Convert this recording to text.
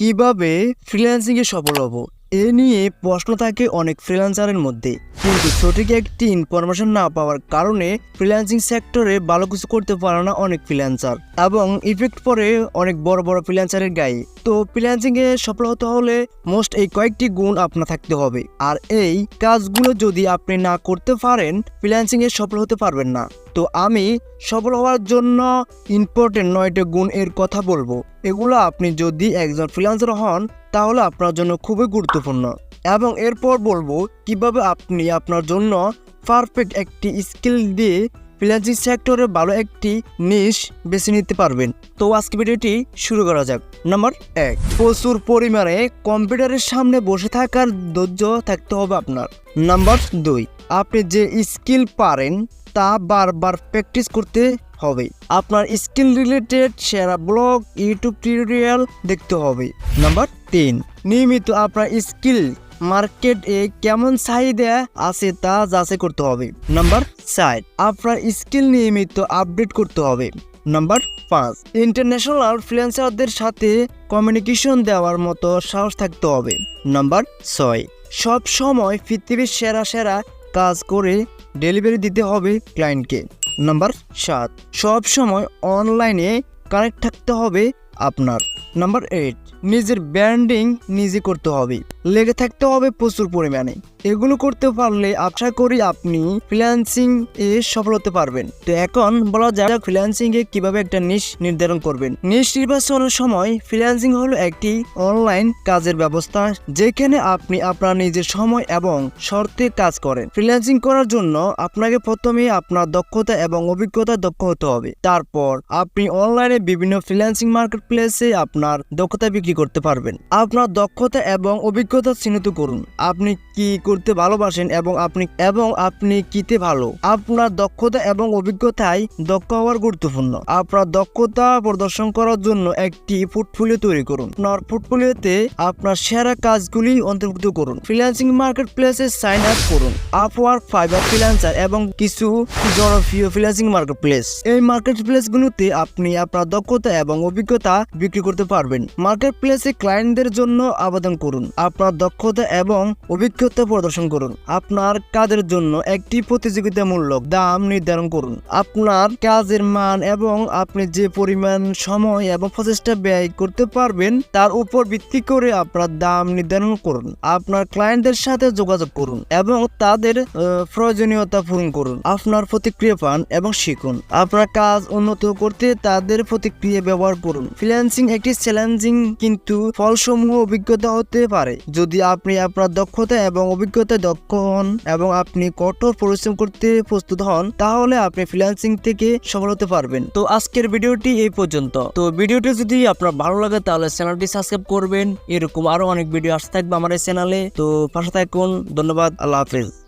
কীভাবে ফ্রিল্যান্সিং এ সফল হব? এ নিয়ে প্রশ্ন থাকে অনেক ফ্রিল্যান্সারের মধ্যে। কিন্তু সঠিক একটি ইনফরমেশন না পাওয়ার কারণে ফ্রিল্যান্সিং সেক্টরে ভালো কিছু করতে পারে না অনেক ফ্রিল্যান্সার এবং ইফেক্ট পড়ে অনেক বড় বড় ফ্রিল্যান্সারের গায়ে। তো ফ্রিল্যান্সিং এ সফল হতে হলে মোস্ট এই কয়েকটি গুণ আপনার থাকতে হবে। আর এই কাজগুলো যদি আপনি না করতে পারেন ফ্রিল্যান্সিং এ সফল হতে পারবেন না। তো আমি সফল হওয়ার জন্য ইম্পর্টেন্ট নয়টা গুণ এর কথা বলব। এগুলো আপনি যদি একজন ফ্রিল্যান্সার হন, তাহলে আপনার জন্য খুবই গুরুত্বপূর্ণ। এবং এরপর বলব কীভাবে আপনি আপনার জন্য পারফেক্ট একটি স্কিল দিয়ে ফ্রিল্যান্সিং সেক্টরে ভালো একটি নিশ বেছে নিতে পারবেন। তো আজকে ভিডিওটি শুরু করা যাক। নাম্বার এক, প্রচুর পরিমাণে কম্পিউটারের সামনে বসে থাকার ধৈর্য থাকতে হবে আপনার। নাম্বার দুই, আপনি যে স্কিল পারেন তা বারবার প্র্যাকটিস করতে হবে। আপনার স্কিল রিলেটেড সেরা ব্লগ ইউটিউব টিউটোরিয়াল দেখতে হবে। নাম্বার তিন নিয়মিত আপনার স্কিল মার্কেট এ কেমন চাহিদা আছে তা যাচাই করতে হবে। নাম্বার চার, আপনার স্কিল নিয়মিত আপডেট করতে হবে। নাম্বার পাঁচ ইন্টারন্যাশনাল ফ্রিল্যান্সারদের সাথে কমিউনিকেশন দেওয়ার মতো সাহস থাকতে হবে। নাম্বার ছয় সব সময় পৃথিবীর সেরা সেরা কাজ করে ডেলিভারি দিতে হবে ক্লায়েন্টকে। নাম্বার সাত সবসময় অনলাইনে কানেক্ট থাকতে হবে আপনার। নাম্বার এইট নিজের ব্র্যান্ডিং নিজে করতে হবে। লেগে থাকতে হবে প্রচুর পরিমাণে। এগুলো করতে পারলে আশা করি আপনি ফ্রিল্যান্সিং এ সফল হতে পারবেন। তো এখন বলা যায় ফ্রিল্যান্সিং এ কীভাবে একটা নিশ নির্ধারণ করবেন। নিশ নির্বাচনের সময় ফ্রিল্যান্সিং হলো একটি অনলাইন কাজের ব্যবস্থা, যেখানে আপনি আপনার নিজের সময় এবং শর্তে কাজ করেন। ফ্রিল্যান্সিং করার জন্য আপনাকে প্রথমে আপনার দক্ষতা এবং অভিজ্ঞতা দক্ষ হতে হবে। তারপর আপনি অনলাইনে বিভিন্ন ফ্রিল্যান্সিং মার্কেট প্লেসে আপনার দক্ষতা বিক্রি করতে পারবেন। আপনার দক্ষতা এবং অভিজ্ঞতা চিহ্নিত করুন। আপনি কি করতে ভালোবাসেন এবং আপনি এবং আপনি কিতে ভালো? আপনার দক্ষতা এবং অভিজ্ঞতায় দক্ষ হওয়ার গুরুত্বপূর্ণ। আপনার দক্ষতা প্রদর্শন করার জন্য একটি পোর্টফোলিও তৈরি করুন। আপনার পোর্টফোলিওতে আপনার সেরা কাজগুলি অন্তর্ভুক্ত করুন। ফ্রিল্যান্সিং মার্কেট প্লেসে সাইন আপ করুন। আপওয়ার্ক ফাইবার ফ্রিল্যান্সার এবং কিছু জনপ্রিয় ফ্রিল্যান্সিং মার্কেট প্লেস এই মার্কেট প্লেসগুলোতে আপনি আপনার দক্ষতা এবং অভিজ্ঞতা বিক্রি করতে পারবেন। মার্কেট প্লেসে ক্লায়েন্টদের জন্য আবেদন করুন, আপনার দক্ষতা এবং অভিজ্ঞতা প্রদর্শন করুন, আপনার কাজের জন্য একটি প্রতিযোগিতামূলক দাম নির্ধারণ করুন, আপনার কাজের মান এবং আপনি যে পরিমাণ সময় এবং প্রচেষ্টা ব্যয় করতে পারবেন তার উপর ভিত্তি করে আপনার দাম নির্ধারণ করুন, আপনার ক্লায়েন্টদের সাথে যোগাযোগ করুন এবং তাদের প্রয়োজনীয়তা পূরণ করুন, আপনার প্রতিক্রিয়া পান এবং শিখুন, আপনার কাজ উন্নত করতে তাদের প্রতিক্রিয়া ব্যবহার করুন। ফ্রিল্যান্সিং একটি চ্যালেঞ্জিং কিন্তু ফলসমূহ অভিজ্ঞতা হতে পারে। যদি আপনি আপনার দক্ষতা এবং অভিজ্ঞতায় দক্ষ হন এবং আপনি কঠোর পরিশ্রম করতে প্রস্তুত হন, তাহলে আপনি ফ্রিল্যান্সিং থেকে সফল হতে পারবেন। তো আজকের ভিডিওটি এই পর্যন্ত। তো ভিডিওটি যদি আপনার ভালো লাগে, তাহলে চ্যানেলটি সাবস্ক্রাইব করবেন। এরকম আরও অনেক ভিডিও আসতে থাকবে আমার এই চ্যানেলে তো পাশে থাকুন। ধন্যবাদ। আল্লাহ হাফেজ।